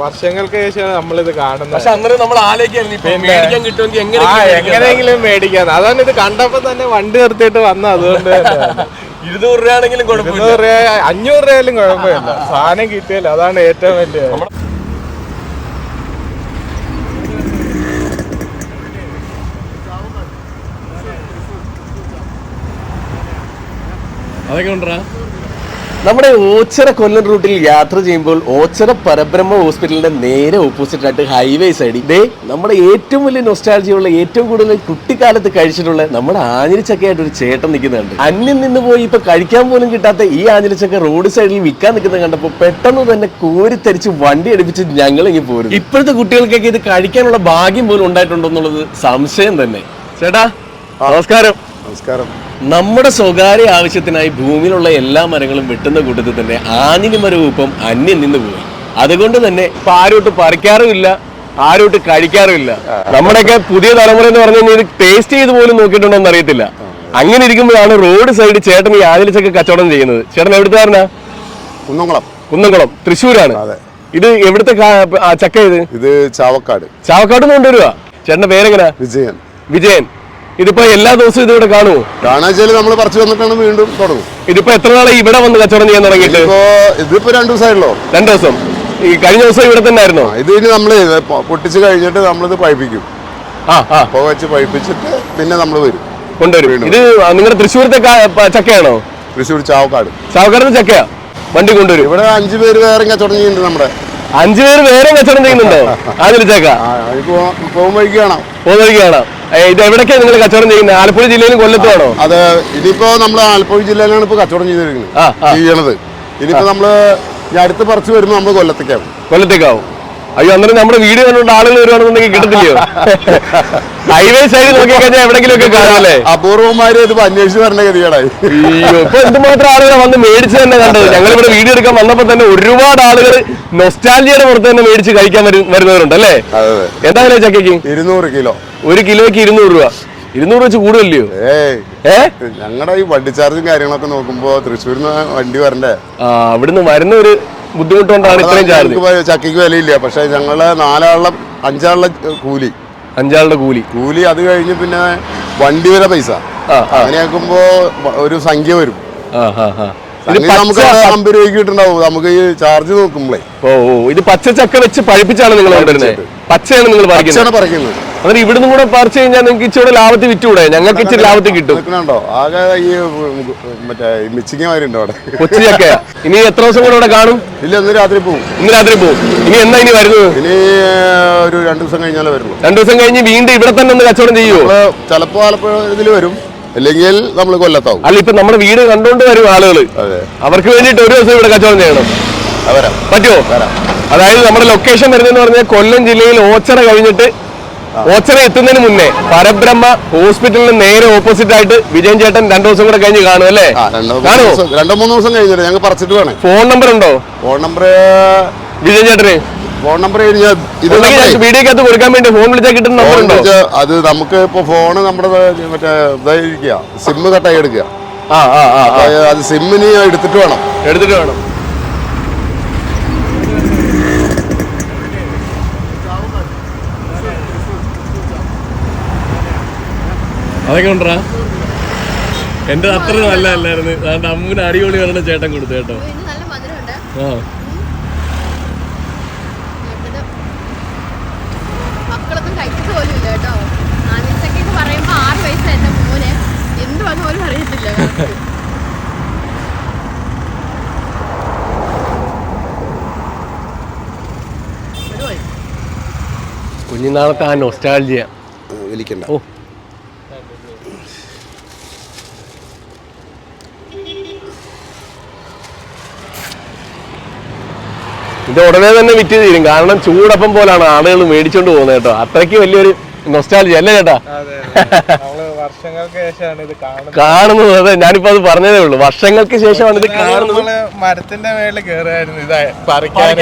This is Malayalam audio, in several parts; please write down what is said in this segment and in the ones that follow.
വർഷങ്ങൾക്ക് ശേഷമാണ് നമ്മളിത് കാണുന്നത് പക്ഷെ അന്നേരം നമ്മൾ ആലോചിക്കായിരുന്നു. മേടിക്കാൻ കിട്ടുമെങ്കിൽ എങ്ങനെ? എങ്ങനെയെങ്കിലും മേടിക്കാൻ അതാണ് ഇത് കണ്ടപ്പോ തന്നെ വണ്ടി നിർത്തിയിട്ട് വന്ന അതുകൊണ്ട്. ഇരുന്നൂറ് രൂപയാണെങ്കിലും കുഴപ്പമില്ല ഇരുന്നൂറ് രൂപ അഞ്ഞൂറ് രൂപയായാലും കുഴപ്പമില്ല സാധനം കിട്ടിയല്ലോ അതാണ് ഏറ്റവും വലിയ. അതൊക്കെ ഉണ്ടാ നമ്മുടെ ഓച്ചറ കൊല്ലം റൂട്ടിൽ യാത്ര ചെയ്യുമ്പോൾ ഓച്ചറ പരബ്രഹ്മ ഹോസ്പിറ്റലിന്റെ നേരെ ഓപ്പോസിറ്റ് ആയിട്ട് ഹൈവേ സൈഡിൽ. ദേ നമ്മുടെ ഏറ്റവും വലിയ നൊസ്റ്റാൾജിയുള്ള ഏറ്റവും കൂടുതൽ കുട്ടിക്കാലത്ത് കഴിച്ചിട്ടുള്ള നമ്മുടെ ആഞ്ഞിലിച്ചക്കയായിട്ട് ഒരു ചേട്ടൻ നിൽക്കുന്നുണ്ട്. അന്യം നിന്ന് പോയി ഇപ്പൊ കഴിക്കാൻ പോലും കിട്ടാത്ത ഈ ആഞ്ഞിലിച്ചക്ക റോഡ് സൈഡിൽ വിൽക്കാൻ നിൽക്കുന്നത് കണ്ടപ്പോൾ പെട്ടെന്ന് തന്നെ കോരിത്തരിച്ച് വണ്ടി അടുപ്പിച്ച് ഞങ്ങൾ ഇങ്ങനെ പോരും ഇപ്പോഴത്തെ കുട്ടികൾക്കൊക്കെ ഇത് കഴിക്കാനുള്ള ഭാഗ്യം പോലും ഉണ്ടായിട്ടുണ്ടോ എന്നുള്ളത് സംശയം തന്നെ. ചേട്ടാ നമസ്കാരം. നമസ്കാരം. നമ്മുടെ സ്വകാര്യ ആവശ്യത്തിനായി ഭൂമിയിലുള്ള എല്ലാ മരങ്ങളും വെട്ടുന്ന കൂട്ടത്തിൽ തന്നെ ആഞ്ഞിലി മരവും ഇപ്പം അന്യം നിന്ന് പോയി. അതുകൊണ്ട് തന്നെ ഇപ്പൊ ആരോട്ട് പറിക്കാറുമില്ല ആരോട്ട് കഴിക്കാറുമില്ല നമ്മുടെയൊക്കെ പുതിയ തലമുറ എന്ന് പറഞ്ഞു കഴിഞ്ഞാൽ ടേസ്റ്റ് ചെയ്ത് പോലും നോക്കിയിട്ടുണ്ടോ എന്ന് അറിയത്തില്ല അങ്ങനെ ഇരിക്കുമ്പോഴാണ് റോഡ് സൈഡ് ചേട്ടൻ ഈ ആഞ്ഞിലിച്ചൊക്കെ കച്ചവടം ചെയ്യുന്നത്. ചേട്ടൻ എവിടുത്തുകാരനാ? കുന്നംകുളം. കുന്നംകുളം തൃശ്ശൂരാണ്. ഇത് എവിടുത്തെ ചക്ക ഇത്? ഇത് ചാവക്കാട്. ചാവക്കാട് കൊണ്ടുവരുവാ. ചേട്ടന്റെ പേരെങ്ങനാ? വിജയൻ. വിജയൻ. ഇതിപ്പോ എല്ലാ ദിവസവും ഇതിവിടെ കാണുമോ കാണാച്ചാൽ നമ്മൾ പറിച്ചു വന്നിട്ടാണ് വീണ്ടും തുടങ്ങും. ഇതിപ്പോ എത്ര നാളെ ഇവിടെ വന്ന് കച്ചവടം ചെയ്യാൻ തുടങ്ങിയിട്ട്? ഇപ്പോ ഇതിപ്പോ രണ്ടു ദിവസമായല്ലോ രണ്ടു ദിവസം. ഈ കഴിഞ്ഞ ദിവസം ഇവിടെ തന്നെ ആയിരുന്നോ ഇത് ഇനി നമ്മൾ പൊട്ടിച്ച് കഴിഞ്ഞിട്ട് നമ്മളിത് പഴിപ്പിക്കും. ആ ആ. പുക വെച്ച് പഴിപ്പിച്ചിട്ട് പിന്നെ നമ്മൾ വരും. കൊണ്ടുവരും. ഇത് നിങ്ങളുടെ തൃശ്ശൂരത്തെ ചക്കയാണോ? തൃശ്ശൂർ ചാവക്കാട്. ചാവക്കാട് ചക്കയാ? വണ്ടി കൊണ്ടുവരും. ഇവിടെ അഞ്ചു പേര് വേറെ കച്ചവടം ചെയ്യുന്നുണ്ട് നമ്മുടെ. അഞ്ചു പേര് വേറെ കച്ചവടം ചെയ്യുന്നുണ്ടോ? ആ ഇപ്പോ പോകും വഴിക്ക് കാണാം. പോകുന്നവരിക്കാണ് ഇത് എവിടൊക്കെയാണ് നിങ്ങൾ കച്ചവടം ചെയ്യുന്നത്? ആലപ്പുഴ ജില്ലയിലും കൊല്ലത്തുമാണോ? അത് ഇതിപ്പോ നമ്മൾ ആലപ്പുഴ ജില്ലയിലാണ് ഇപ്പൊ കച്ചവടം ചെയ്തിരിക്കുന്നത്. ചെയ്യണത്. ഇനിയിപ്പോ നമ്മൾ അടുത്ത് പറിച്ചു വരുമ്പോ നമ്മൾ കൊല്ലത്തേക്കാവും കൊല്ലത്തേക്കാവും. അയ്യോ അന്നേരം നമ്മുടെ വീഡിയോ കണ്ടുകൊണ്ട് ആളുകൾ വരുവാണെന്നുണ്ടെങ്കിൽ കിട്ടത്തില്ലയോ? ഹൈവേ സൈഡിൽ നോക്കി കഴിഞ്ഞാൽ എവിടെങ്കിലും ഒക്കെ കാണാല്ലേ അപൂർവമാര് ഇത് അന്വേഷിച്ച് പറഞ്ഞ ഗതികേടായി. അയ്യോ ഇപ്പൊ എന്തുമാത്രം ആളുകളെ വന്ന് മേടിച്ച് തന്നെ കണ്ടത്? ഞങ്ങൾ ഇവിടെ വീഡിയോ എടുക്കാൻ വന്നപ്പോ തന്നെ ഒരുപാട് ആളുകൾ നൊസ്റ്റാലിയയുടെ പുറത്ത് തന്നെ മേടിച്ച് കഴിക്കാൻ വരുന്നവരുണ്ട് അല്ലേ? എന്താ വില ചക്കയ്ക്ക്? ഇരുന്നൂറ് കിലോ. ഒരു കിലോയ്ക്ക് ഇരുന്നൂറ് രൂപ. ഇരുന്നൂറ് വെച്ച് ഏ? ഞങ്ങളുടെ ഈ വണ്ടി ചാർജും കാര്യങ്ങളൊക്കെ നോക്കുമ്പോ തൃശ്ശൂരിൽ നിന്ന് വണ്ടി വരണ്ടേ? ആ അവിടുന്ന് വരുന്ന ഒരു ബുദ്ധിമുട്ട് കൊണ്ടാണ് ഇത്രയും ചാർജ്. ചക്കയ്ക്ക് വിലയില്ല. പക്ഷെ ഞങ്ങൾ നാലാളുടെ അഞ്ചാളുടെ കൂലി. അഞ്ചാളുടെ കൂലി. കൂലി അത് കഴിഞ്ഞ് പിന്നെ വണ്ടി വരെ പൈസ. അങ്ങനെയാക്കുമ്പോ ആ. അങ്ങനെ ആക്കുമ്പോ ഒരു സംഖ്യ വരും. നമുക്ക് അമ്പത് രൂപയ്ക്ക് കിട്ടുണ്ടാവും നമുക്ക് ഈ ചാർജ് നോക്കുമ്പോഴേ ഓ ഇത് പച്ച ചക്ക വെച്ച് പഴിപ്പിച്ചാണ് നിങ്ങൾ പച്ചയാണ് നിങ്ങൾ പറിക്കുന്നത്. അന്നേരം ഇവിടുന്ന് കൂടെ പറിച്ചു കഴിഞ്ഞാൽ നിങ്ങൾക്ക് ഇച്ചിരി ലാഭത്തിൽ വിറ്റുകൂടെ ഞങ്ങൾക്ക് ഇച്ചിരി ലാഭത്തിൽ കിട്ടും. നിൽക്കണുണ്ടോ? ആകെ ഈ മറ്റേ അവിടെ? കൊച്ചിയൊക്കെ. ഇനി എത്ര ദിവസം കൂടെ ഇവിടെ കാണും? ഇല്ല ഇന്ന് രാത്രി പോവും. ഇന്ന് രാത്രി പോകും ഇനി എന്നാ ഇനി വരുന്നത്? ഇനി ഒരു രണ്ടു ദിവസം കഴിഞ്ഞാലേ വരുള്ളൂ. രണ്ടു ദിവസം കഴിഞ്ഞ് വീണ്ടും ഇവിടെ തന്നെ ഒന്ന് കച്ചവടം ചെയ്യുമോ ചിലപ്പോ ആലപ്പുഴ ഇതിൽ വരും. അല്ലെങ്കിൽ നമ്മൾ കൊല്ലത്താവും. അല്ല ഇപ്പൊ നമ്മുടെ വീട് കണ്ടുകൊണ്ട് വരും ആളുകൾ അവർക്ക് വേണ്ടിയിട്ട് ഒരു ദിവസം ഇവിടെ കച്ചവടം ചെയ്യണം. പറ്റുമോ? അതായത് നമ്മുടെ ലൊക്കേഷൻ വരുന്നതെന്ന് പറഞ്ഞാൽ കൊല്ലം ജില്ലയിൽ ഓച്ചറ കഴിഞ്ഞിട്ട് ഓച്ചറ എത്തുന്നതിന് മുന്നേ പരബ്രഹ്മ ഹോസ്പിറ്റലിന് നേരെ ഓപ്പോസിറ്റ് ആയിട്ട് വിജയൻ ചേട്ടൻ രണ്ടു ദിവസം കൂടെ കഴിഞ്ഞ് കാണും അല്ലേ? കാണോ രണ്ടോ മൂന്ന് ദിവസം കഴിഞ്ഞു ഞങ്ങൾ പറിച്ചിട്ട് വേണേ. ഫോൺ നമ്പർ ഉണ്ടോ? ഫോൺ നമ്പർ വിജയൻ ചേട്ടന്? ഫോൺ നമ്പർ വീഡിയോക്കകത്ത് കൊടുക്കാൻ വേണ്ടി ഫോൺ വിളിച്ചാൽ കിട്ടുന്ന നമ്പർ ഉണ്ടോ? അത് നമുക്ക് ഇപ്പൊ ഫോണ് നമ്മുടെ മറ്റേ ഇതായിരിക്കുക. സിമ്മ് കട്ടായി എടുക്കുക. ആ ആ അത് സിമ്മിന് എടുത്തിട്ട് വേണം. എടുത്തിട്ട് വേണം. അതൊക്കെ ഉണ്ടാ എന്റെ അത്ര നല്ല അല്ലായിരുന്നു അതുകൊണ്ട് അമ്മൂന് അടിപൊളി പറഞ്ഞ ചേട്ടൻ കൊടുത്തു കേട്ടോ. ആ നല്ല മധുരമുണ്ട്. ആ. നോസ്റ്റാൾജിയ വിളിക്കണ്ട. ഓ കേട്ടോ ആദ്യത്തൊക്കെ പറയുമ്പോ ആറ് വയസ്സാ എന്റെ മോന് എന്തുവാന്ന് പോലും അറിയത്തില്ല ഒരുപാട്. കുഞ്ഞുനാളത്തെ ആ നൊസ്റ്റാൾജിയ വലിക്കണ്ട ഓ ഇത് ഉടനെ തന്നെ വിറ്റ് തീരും കാരണം ചൂടപ്പം പോലാണ് ആളുകൾ മേടിച്ചോണ്ട് പോകുന്നത് കേട്ടോ. അത്രയ്ക്ക് വലിയൊരു നൊസ്റ്റാലജി അല്ലേ ചേട്ടാ? വർഷങ്ങൾക്ക് ശേഷമാണ് ഇത് കാണുന്നത്. കാണുന്നത്. അതെ ഞാനിപ്പോ അത് പറഞ്ഞതേ ഉള്ളൂ. വർഷങ്ങൾക്ക് ശേഷമാണ് ഇത് കാണുന്നത്. മരത്തിന്റെ മേളിൽ കേറുകയായിരുന്നു ഇത് പറിക്കാൻ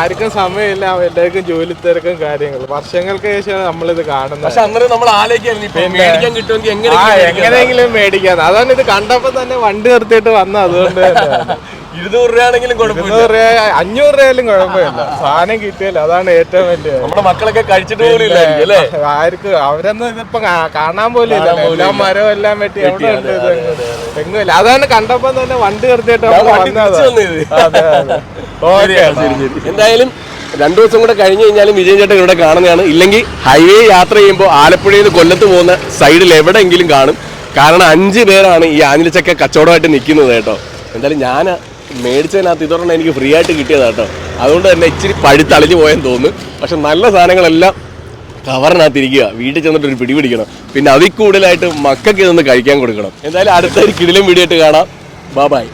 ആർക്കും സമയമില്ല. എല്ലാവർക്കും ജോലി തിരക്കും കാര്യങ്ങൾ വർഷങ്ങൾക്ക് ശേഷമാണ് ഇത് കാണുന്നത്. പക്ഷെ അന്നേരം നമ്മൾ ആലോചിക്കായിരുന്നു. ഇപ്പൊ മേടിക്കാൻ കിട്ടുമെങ്കിൽ എങ്ങനെ ആ എങ്ങനെയെങ്കിലും മേടിക്കാൻ അതാണ് ഇത് കണ്ടപ്പോ തന്നെ വണ്ടി നിർത്തിയിട്ട് വന്ന അതുകൊണ്ട്. ഇരുന്നൂറ് രൂപയാണെങ്കിലും കുഴപ്പമില്ല. ഇരുന്നൂറ് രൂപ അഞ്ഞൂറ് രൂപയാലും കുഴപ്പമില്ല. സാധനം കിട്ടിയല്ല അതാണ് ഏറ്റവും വലിയ നമ്മുടെ മക്കളൊക്കെ കഴിച്ചിട്ട് പോലും ഇല്ലായിരിക്കും അല്ലേ ആർക്ക് അവരൊന്നും ഇതിപ്പോ കാ- കാണാൻ പോലും ഇല്ല. എല്ലാം മരവും എല്ലാം വെട്ടി എവിടെ ഉണ്ട് ഇത് എങ്ങുമില്ല അതാണ് കണ്ടപ്പോ തന്നെ വണ്ടി നിർത്തിയിട്ട് ഞാൻ നമ്മൾ വണ്ടി വന്നതാ. അതെ അതെ. ഓക്കെ എന്തായാലും രണ്ടു ദിവസം കൂടെ കഴിഞ്ഞു കഴിഞ്ഞാലും വിജയൻ ചേട്ടൻ ഇവിടെ കാണുന്നതാണ്. ഇല്ലെങ്കിൽ ഹൈവേ യാത്ര ചെയ്യുമ്പോൾ ആലപ്പുഴയിൽ നിന്ന് കൊല്ലത്ത് പോകുന്ന സൈഡിൽ എവിടെയെങ്കിലും കാണും. കാരണം അഞ്ച് പേരാണ് ഈ ആഞ്ഞിലിച്ചക്ക കച്ചവടമായിട്ട് നിൽക്കുന്നത് കേട്ടോ. എന്തായാലും ഞാൻ മേടിച്ചതിനകത്ത് ഇതൊരെണ്ണം എനിക്ക് ഫ്രീ ആയിട്ട് കിട്ടിയതാ കേട്ടോ. അതുകൊണ്ട് തന്നെ ഇച്ചിരി പഴുത്തളിഞ്ഞു പോയെന്ന് തോന്നുന്നു. പക്ഷെ നല്ല സാധനങ്ങളെല്ലാം കവറിനകത്ത് ഇരിക്കുക വീട്ടിൽ ചെന്നിട്ട് ഒരു പിടി പിടിക്കണം. പിന്നെ അതിൽ കൂടുതലായിട്ട് മക്കൾക്ക് ഇതൊന്ന് കഴിക്കാൻ കൊടുക്കണം. എന്തായാലും അടുത്തൊരു കിടിലും വീഡിയോ ആയിട്ട് കാണാം. ബാ ബൈ